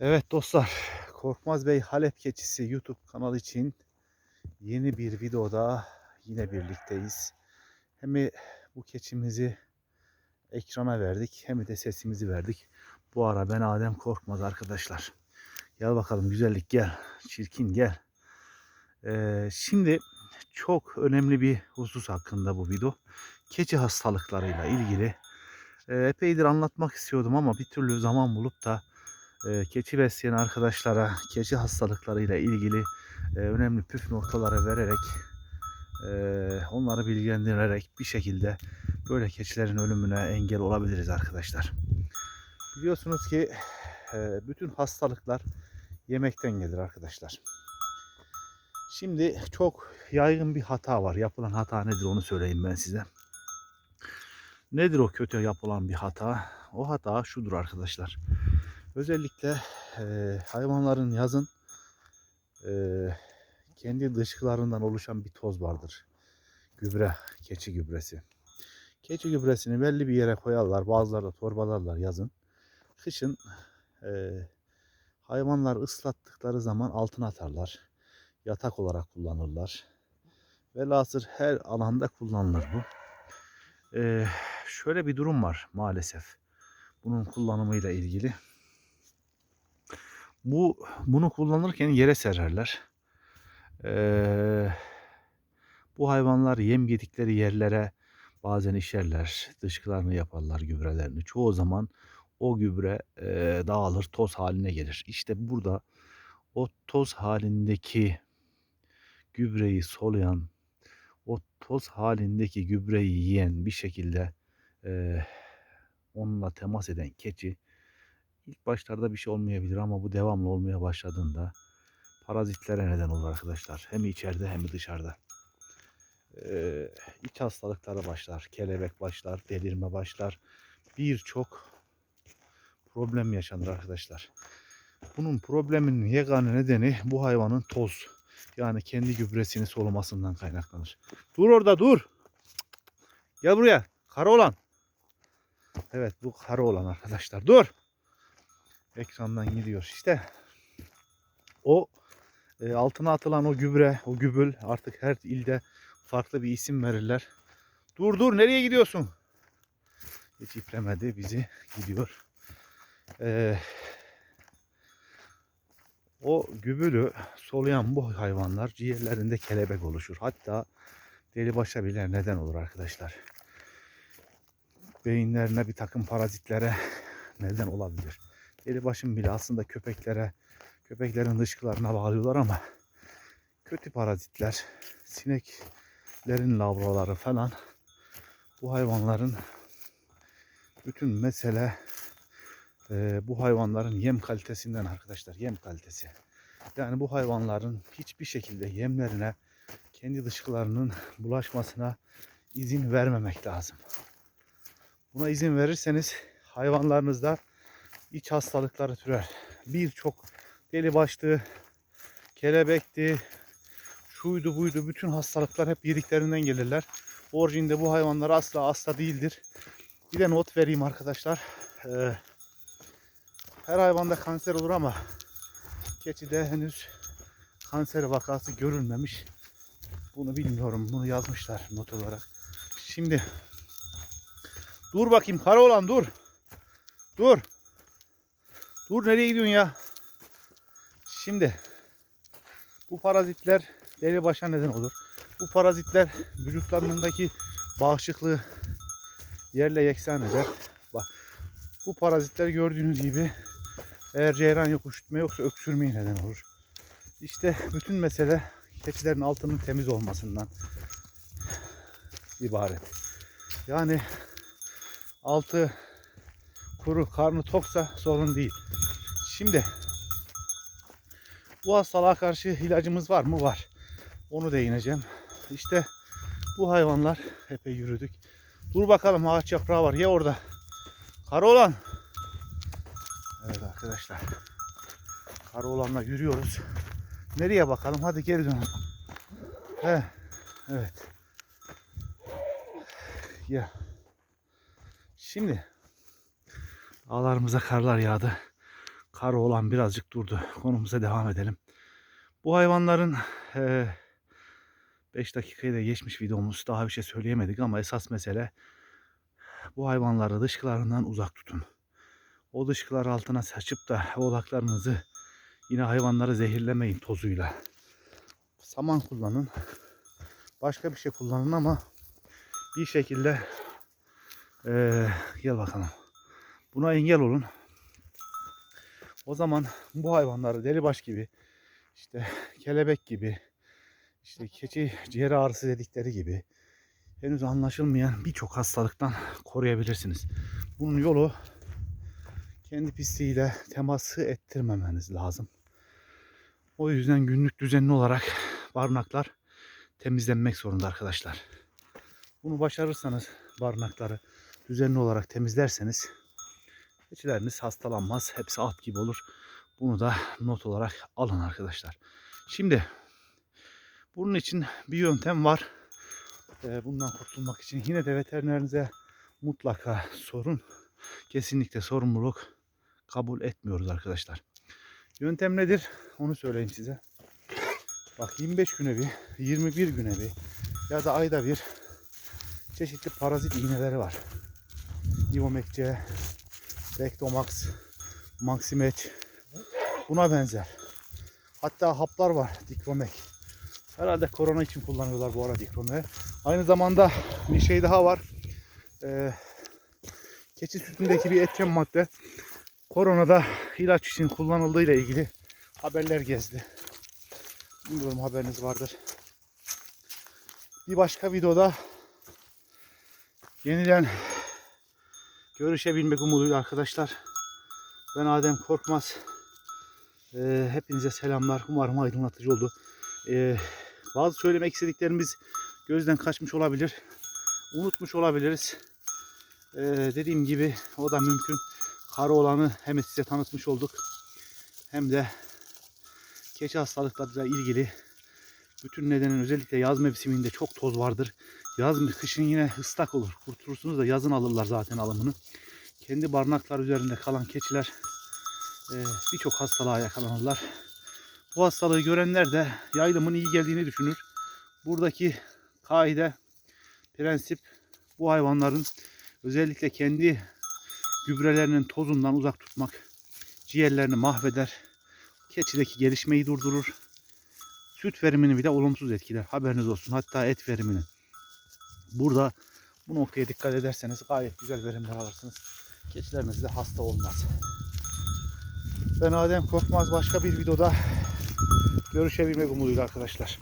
Evet dostlar, Korkmaz Bey Halep Keçisi YouTube kanalı için yeni bir videoda yine birlikteyiz. Hem bu keçimizi ekrana verdik hem de sesimizi verdik. Bu ara ben Adem Korkmaz arkadaşlar. Gel bakalım güzellik gel, çirkin gel. Ee, şimdi çok önemli bir husus hakkında bu video. Keçi hastalıklarıyla ilgili e, epeydir anlatmak istiyordum ama bir türlü zaman bulup da e, keçi besleyen arkadaşlara keçi hastalıklarıyla ilgili e, önemli püf noktaları vererek e, onları bilgilendirerek bir şekilde böyle keçilerin ölümüne engel olabiliriz arkadaşlar. Biliyorsunuz ki e, bütün hastalıklar yemekten gelir arkadaşlar. Şimdi çok yaygın bir hata var. Yapılan hata nedir onu söyleyeyim ben size. Nedir o kötü yapılan bir hata? O hata şudur arkadaşlar. Özellikle e, hayvanların yazın e, kendi dışkılarından oluşan bir toz vardır. Gübre, keçi gübresi. Keçi gübresini belli bir yere koyarlar. Bazıları da torbalarlar yazın. Kışın e, hayvanlar ıslattıkları zaman altına atarlar. Yatak olarak kullanırlar. Velhasıl her alanda kullanılır bu. E, şöyle bir durum var maalesef. Bunun kullanımıyla ilgili. Bu bunu kullanırken yere sererler. Ee, bu hayvanlar yem yedikleri yerlere bazen işerler, dışkılarını yaparlar gübrelerini. Çoğu zaman o gübre e, dağılır, toz haline gelir. İşte burada o toz halindeki gübreyi soluyan, o toz halindeki gübreyi yiyen bir şekilde e, onunla temas eden keçi İlk başlarda bir şey olmayabilir ama bu devamlı olmaya başladığında parazitlere neden olur arkadaşlar. Hem içeride hem dışarıda. Ee, iç hastalıklara başlar. Kelebek başlar, delirme başlar. Birçok problem yaşanır arkadaşlar. Bunun problemin yegane nedeni bu hayvanın toz. Yani kendi gübresini solumasından kaynaklanır. Dur orada dur. Gel buraya. Kara olan. Evet bu kara olan arkadaşlar. Dur ekrandan gidiyor. İşte o e, altına atılan o gübre, o gübül artık her ilde farklı bir isim verirler. Dur dur nereye gidiyorsun? Hiç ipremedi bizi gidiyor. Ee, o gübülü soluyan bu hayvanlar ciğerlerinde kelebek oluşur. Hatta deli başa bile neden olur arkadaşlar. Beyinlerine bir takım parazitlere neden olabilir. Delibaşın bile aslında köpeklere, köpeklerin dışkılarına bağlıyorlar ama kötü parazitler, sineklerin lavraları falan bu hayvanların bütün mesele e, bu hayvanların yem kalitesinden arkadaşlar yem kalitesi. Yani bu hayvanların hiçbir şekilde yemlerine kendi dışkılarının bulaşmasına izin vermemek lazım. Buna izin verirseniz hayvanlarınızda iç hastalıkları türer. Birçok deli başlı, kelebekti, şuydu buydu bütün hastalıklar hep yediklerinden gelirler. Orijinde bu hayvanlar asla hasta değildir. Bir de not vereyim arkadaşlar. Ee, her hayvanda kanser olur ama keçide henüz kanser vakası görülmemiş. Bunu bilmiyorum. Bunu yazmışlar not olarak. Şimdi dur bakayım kara olan dur. Dur. Dur nereye gidiyorsun ya? Şimdi bu parazitler deri başa neden olur. Bu parazitler vücutlarındaki bağışıklığı yerle yeksan eder. Bak bu parazitler gördüğünüz gibi eğer ceyran yok üşütme yoksa öksürmeye neden olur. İşte bütün mesele keçilerin altının temiz olmasından ibaret. Yani altı kuru, karnı toksa sorun değil. Şimdi bu hastalığa karşı ilacımız var mı? Var. Onu değineceğim. İşte bu hayvanlar epey yürüdük. Dur bakalım ağaç yaprağı var. Ya orada. Kara olan. Evet arkadaşlar. Kara olanla yürüyoruz. Nereye bakalım? Hadi geri dönelim. He, evet. Ya. Şimdi Ağlarımıza karlar yağdı. karı olan birazcık durdu. Konumuza devam edelim. Bu hayvanların 5 dakikayı da geçmiş videomuz. Daha bir şey söyleyemedik ama esas mesele bu hayvanları dışkılarından uzak tutun. O dışkılar altına saçıp da oğlaklarınızı yine hayvanları zehirlemeyin tozuyla. Saman kullanın. Başka bir şey kullanın ama bir şekilde eee, gel bakalım. Buna engel olun. O zaman bu hayvanları delibaş gibi işte kelebek gibi işte keçi ciğer ağrısı dedikleri gibi henüz anlaşılmayan birçok hastalıktan koruyabilirsiniz. Bunun yolu kendi pisliğiyle teması ettirmemeniz lazım. O yüzden günlük düzenli olarak barınaklar temizlenmek zorunda arkadaşlar. Bunu başarırsanız barınakları düzenli olarak temizlerseniz keçileriniz hastalanmaz. Hepsi at gibi olur. Bunu da not olarak alın arkadaşlar. Şimdi bunun için bir yöntem var. Ee, Bundan kurtulmak için yine de veterinerinize mutlaka sorun. Kesinlikle sorumluluk kabul etmiyoruz arkadaşlar. Yöntem nedir? Onu söyleyeyim size. Bak 25 güne bir, 21 güne bir ya da ayda bir çeşitli parazit iğneleri var. Ivomek C, Rectomax, Maximet buna benzer. Hatta haplar var Dikromek. Herhalde korona için kullanıyorlar bu ara Dikromek'i. Aynı zamanda bir şey daha var. Ee, keçi sütündeki bir etken madde koronada ilaç için kullanıldığı ile ilgili haberler gezdi. Bilmiyorum haberiniz vardır. Bir başka videoda yeniden görüşebilmek umuduyla arkadaşlar. Ben Adem Korkmaz. Ee, hepinize selamlar. Umarım aydınlatıcı oldu. Ee, bazı söylemek istediklerimiz gözden kaçmış olabilir. Unutmuş olabiliriz. Ee, dediğim gibi o da mümkün. Karı olanı hem size tanıtmış olduk. Hem de keçi hastalıklarıyla ilgili bütün nedenin özellikle yaz mevsiminde çok toz vardır. Yaz kışın yine ıslak olur. Kurtulursunuz da yazın alırlar zaten alımını. Kendi barınaklar üzerinde kalan keçiler e, birçok hastalığa yakalanırlar. Bu hastalığı görenler de yaylımın iyi geldiğini düşünür. Buradaki kaide, prensip bu hayvanların özellikle kendi gübrelerinin tozundan uzak tutmak. Ciğerlerini mahveder. Keçideki gelişmeyi durdurur. Süt verimini bile olumsuz etkiler. Haberiniz olsun. Hatta et verimini. Burada bu noktaya dikkat ederseniz gayet güzel verimler alırsınız. Keçileriniz de hasta olmaz. Ben Adem Korkmaz başka bir videoda görüşebilmek umuduyla arkadaşlar.